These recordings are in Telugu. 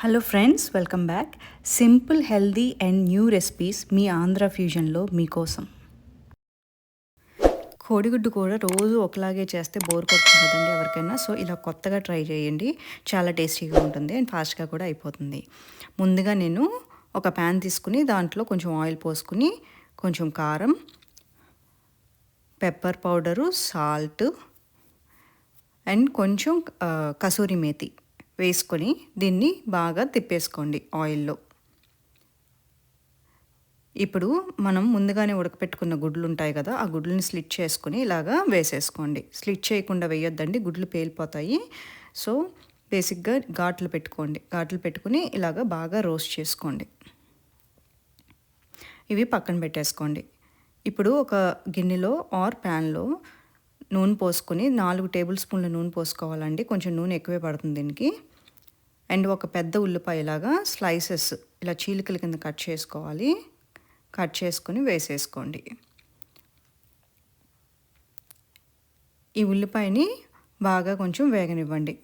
Hello friends welcome back simple healthy and new recipes మీ ఆంధ్ర ఫ్యూజన్లో మీకోసం. కోడిగుడ్డు కూడా రోజు ఒకలాగే చేస్తే బోర్ కొడుతుంది కదండి ఎవరికైనా. సో ఇలా కొత్తగా ట్రై చేయండి. చాలా టేస్టీగా ఉంటుంది అండ్ ఫాస్ట్గా కూడా అయిపోతుంది. ముందుగా నేను ఒక ప్యాన్ తీసుకుని దాంట్లో కొంచెం ఆయిల్ పోసుకుని కొంచెం కారం పెప్పర్ పౌడరు సాల్ట్ అండ్ కొంచెం uh, కసూరి మేతి. వేసుకొని దీన్ని బాగా తిప్పేసుకోండి ఆయిల్లో. ఇప్పుడు మనం ముందుగానే ఉడకపెట్టుకున్న గుడ్లు ఉంటాయి కదా ఆ గుడ్లని స్లిట్ చేసుకుని ఇలాగా వేసేసుకోండి. స్లిట్ చేయకుండా వేయొద్దండి గుడ్లు పేలిపోతాయి. సో బేసిక్గా ఘాట్లు పెట్టుకోండి. ఘాట్లు పెట్టుకుని ఇలాగా బాగా రోస్ట్ చేసుకోండి. ఇవి పక్కన పెట్టేసుకోండి. ఇప్పుడు ఒక గిన్నెలో ఆర్ ప్యాన్లో నూనె పోసుకొని నాలుగు టేబుల్ స్పూన్ల నూనె పోసుకోవాలండి. కొంచెం నూనె ఎక్కువే పడుతుంది దీనికి. అండ్ ఒక పెద్ద ఉల్లిపాయలాగా స్లైసెస్ ఇలా చీలికల కింద కట్ చేసుకోవాలి. కట్ చేసుకొని వేసేసుకోండి. ఈ ఉల్లిపాయని బాగా కొంచెం వేగనివ్వండి.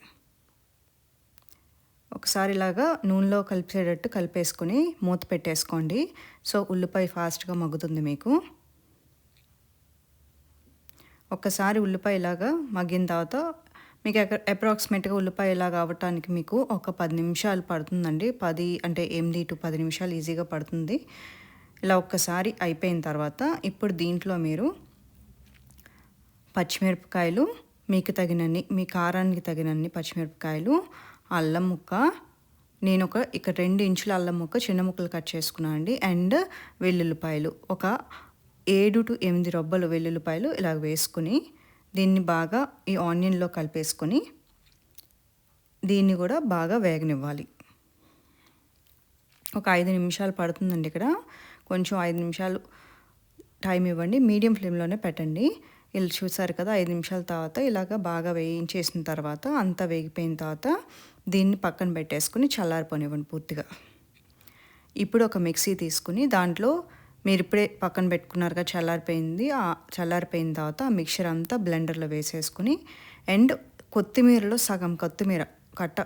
ఒకసారి ఇలాగా నూనెలో కలిపేటట్టు కలిపేసుకొని మూత పెట్టేసుకోండి. సో ఉల్లిపాయ ఫాస్ట్గా మగ్గుతుంది మీకు. ఒక్కసారి ఉల్లిపాయ ఇలాగా మగ్గిన తర్వాత మీకు అప్రాక్సిమేట్గా ఉల్లిపాయ ఇలాగా అవ్వటానికి మీకు ఒక పది నిమిషాలు పడుతుందండి. పది అంటే ఎనిమిది టు పది నిమిషాలు ఈజీగా పడుతుంది. ఇలా ఒక్కసారి అయిపోయిన తర్వాత ఇప్పుడు దీంట్లో మీరు పచ్చిమిరపకాయలు మీకు తగినన్ని మీ కారానికి తగినన్ని పచ్చిమిరపకాయలు అల్లం ముక్క నేను ఒక ఇక్కడ రెండు ఇంచుల అల్లం ముక్క చిన్న ముక్కలు కట్ చేసుకున్నాను అండి. అండ్ వెల్లుల్లిపాయలు ఒక ఏడు టు ఎనిమిది రొబ్బలు వెల్లుల్లిపాయలు ఇలా వేసుకుని దీన్ని బాగా ఈ ఆనియన్లో కలిపేసుకొని దీన్ని కూడా బాగా వేగనివ్వాలి. ఒక ఐదు నిమిషాలు పడుతుందండి ఇక్కడ. కొంచెం ఐదు నిమిషాలు టైం ఇవ్వండి. మీడియం ఫ్లేమ్లోనే పెట్టండి. ఇలా చూసారు కదా ఐదు నిమిషాల తర్వాత ఇలాగ బాగా వేయించేసిన తర్వాత అంతా వేగిపోయిన తర్వాత దీన్ని పక్కన పెట్టేసుకుని చల్లారిపోనివ్వండి పూర్తిగా. ఇప్పుడు ఒక మిక్సీ తీసుకుని దాంట్లో మీరు ఇప్పుడే పక్కన పెట్టుకున్నారుగా చల్లారిపోయింది. ఆ చల్లారిపోయిన తర్వాత ఆ మిక్చర్ అంతా బ్లెండర్లో వేసేసుకుని అండ్ కొత్తిమీరలో సగం కొత్తిమీర కట్ట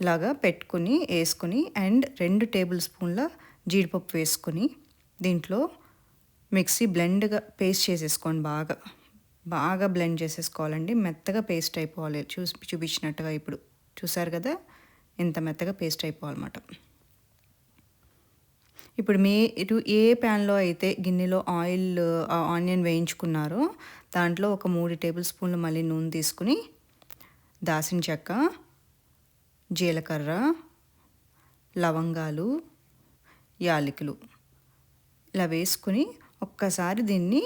ఇలాగా పెట్టుకుని వేసుకుని అండ్ రెండు టేబుల్ స్పూన్ల జీడిపప్పు వేసుకుని దీంట్లో మిక్సీ బ్లెండ్గా పేస్ట్ చేసేసుకోండి బాగా. బాగా బ్లెండ్ చేసేసుకోవాలండి. మెత్తగా పేస్ట్ అయిపోవాలి. చూసి చూపించినట్టుగా ఇప్పుడు. చూసారు కదా? ఇంత మెత్తగా పేస్ట్ అయిపోవాలన్నమాట. ఇప్పుడు మీరు ఏ ప్యాన్లో అయితే గిన్నెలో ఆయిల్ ఆనియన్ వేయించుకున్నారో దాంట్లో ఒక మూడు టేబుల్ స్పూన్లు మళ్ళీ నూనె తీసుకుని దాసిన చెక్క జీలకర్ర లవంగాలు యాలకులు ఇలా వేసుకుని ఒక్కసారి దీన్ని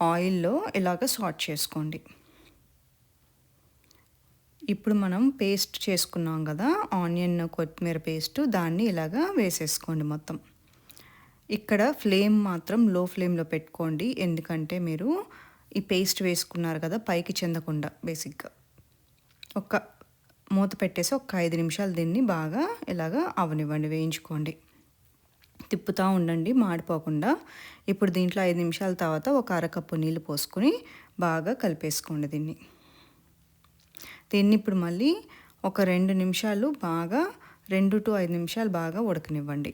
ఆయిల్లో ఇలాగ సాట్ చేసుకోండి. ఇప్పుడు మనం పేస్ట్ చేసుకున్నాం కదా ఆనియన్ కొత్తిమీర పేస్ట్ దాన్ని ఇలాగా వేసేసుకోండి మొత్తం. ఇక్కడ ఫ్లేమ్ మాత్రం లో ఫ్లేమ్లో పెట్టుకోండి ఎందుకంటే మీరు ఈ పేస్ట్ వేసుకున్నారు కదా పైకి చెందకుండా బేసిక్గా. ఒక మూత పెట్టేసి ఒక ఐదు నిమిషాలు దీన్ని బాగా ఇలాగా అవనివ్వండి వేయించుకోండి. తిప్పుతూ ఉండండి మాడిపోకుండా. ఇప్పుడు దీంట్లో ఐదు నిమిషాల తర్వాత ఒక అరకప్పు నీళ్ళు పోసుకొని బాగా కలిపేసుకోండి దీన్ని. దీన్ని ఇప్పుడు మళ్ళీ ఒక రెండు నిమిషాలు బాగా రెండు టు ఐదు నిమిషాలు బాగా ఉడకనివ్వండి.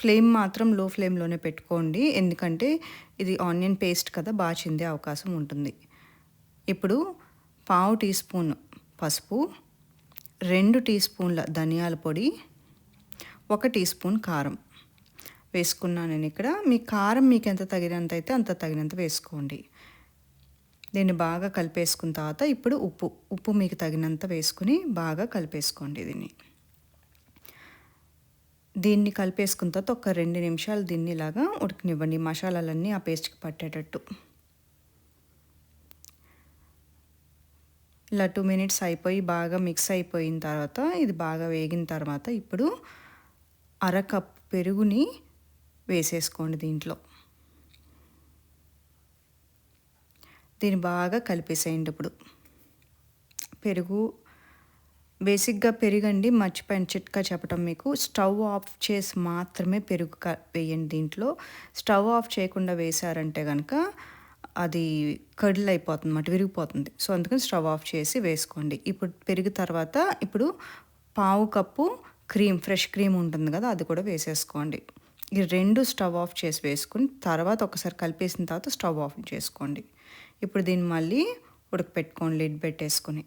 ఫ్లేమ్ మాత్రం లో ఫ్లేమ్లోనే పెట్టుకోండి. ఎందుకంటే ఇది ఆనియన్ పేస్ట్ కదా బాగా చిందే అవకాశం ఉంటుంది. ఇప్పుడు పావు టీ స్పూన్ పసుపు రెండు టీ స్పూన్ల ధనియాల పొడి ఒక టీ స్పూన్ కారం వేసుకున్నాను నేను ఇక్కడ. మీ కారం మీకు ఎంత తగినంత అయితే అంత తగినంత వేసుకోండి. దీన్ని బాగా కలిపేసుకున్న తర్వాత ఇప్పుడు ఉప్పు ఉప్పు మీకు తగినంత వేసుకుని బాగా కలిపేసుకోండి దీన్ని. దీన్ని కలిపేసుకున్న తర్వాత ఒక రెండు నిమిషాలు దీన్ని ఇలాగా ఉడికినివ్వండి మసాలాలన్నీ ఆ పేస్ట్కి పట్టేటట్టు. ఇలా టూ మినిట్స్ అయిపోయి బాగా మిక్స్ అయిపోయిన తర్వాత ఇది బాగా వేగిన తర్వాత ఇప్పుడు అరకప్ పెరుగుని వేసేసుకోండి దీంట్లో. దీన్ని బాగా కలిపేసేయండి ఇప్పుడు పెరుగు బేసిక్గా పెరుగండి మర్చిపోయిన చిట్కా చెప్పడం మీకు. స్టవ్ ఆఫ్ చేసి మాత్రమే పెరుగు క వేయండి దీంట్లో. స్టవ్ ఆఫ్ చేయకుండా వేశారంటే కనుక అది కడిల్ అయిపోతుంది అన్నమాట విరిగిపోతుంది. సో అందుకని స్టవ్ ఆఫ్ చేసి వేసుకోండి. ఇప్పుడు పెరుగు తర్వాత ఇప్పుడు పావు కప్పు క్రీమ్ ఫ్రెష్ క్రీమ్ ఉంటుంది కదా అది కూడా వేసేసుకోండి. ఈ రెండు స్టవ్ ఆఫ్ చేసి వేసుకుని తర్వాత ఒకసారి కలిపేసిన తర్వాత స్టవ్ ఆఫ్ చేసుకోండి. ఇప్పుడు దీన్ని మళ్ళీ ఉడకపెట్టుకోండి లిడ్ పెట్టేసుకుని.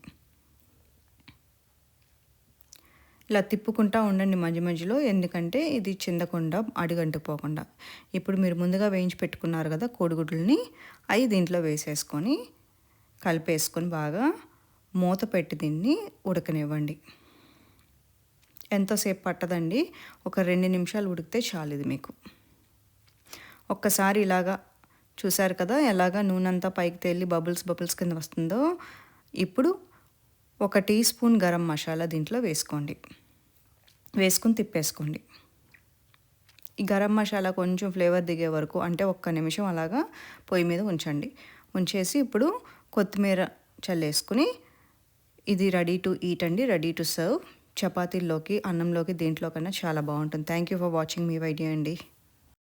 ఇలా తిప్పుకుంటా ఉండండి మధ్య మధ్యలో ఎందుకంటే ఇది చిందకుండా అడిగంటుపోకుండా ఇప్పుడు మీరు ముందుగా వేయించి పెట్టుకున్నారు కదా కోడిగుడ్లని అవి దీంట్లో వేసేసుకొని కలిపేసుకొని బాగా మూత పెట్టి దీన్ని ఉడకనివ్వండి. ఎంతోసేపు పట్టదండి? ఒక రెండు నిమిషాలు ఉడికితే చాలు ఇది మీకు. ఒక్కసారి ఇలాగా చూసారు కదా ఎలాగా నూనె అంతా పైకి తేలి బబుల్స్ బబుల్స్ కింద వస్తుందో? ఇప్పుడు ఒక టీ స్పూన్ గరం మసాలా దీంట్లో వేసుకోండి. వేసుకుని తిప్పేసుకోండి. ఈ గరం మసాలా కొంచెం ఫ్లేవర్ దిగే వరకు అంటే ఒక్క నిమిషం అలాగా పొయ్యి మీద ఉంచండి. ఉంచేసి ఇప్పుడు కొత్తిమీర చల్లేసుకుని ఇది రెడీ టు ఈట్ అండి రెడీ టు సర్వ్. చపాతీల్లోకి అన్నంలోకి దీంట్లో కన్నా చాలా బాగుంటుంది. థ్యాంక్ యూ ఫర్ వాచింగ్ మీ వైడియో అండి.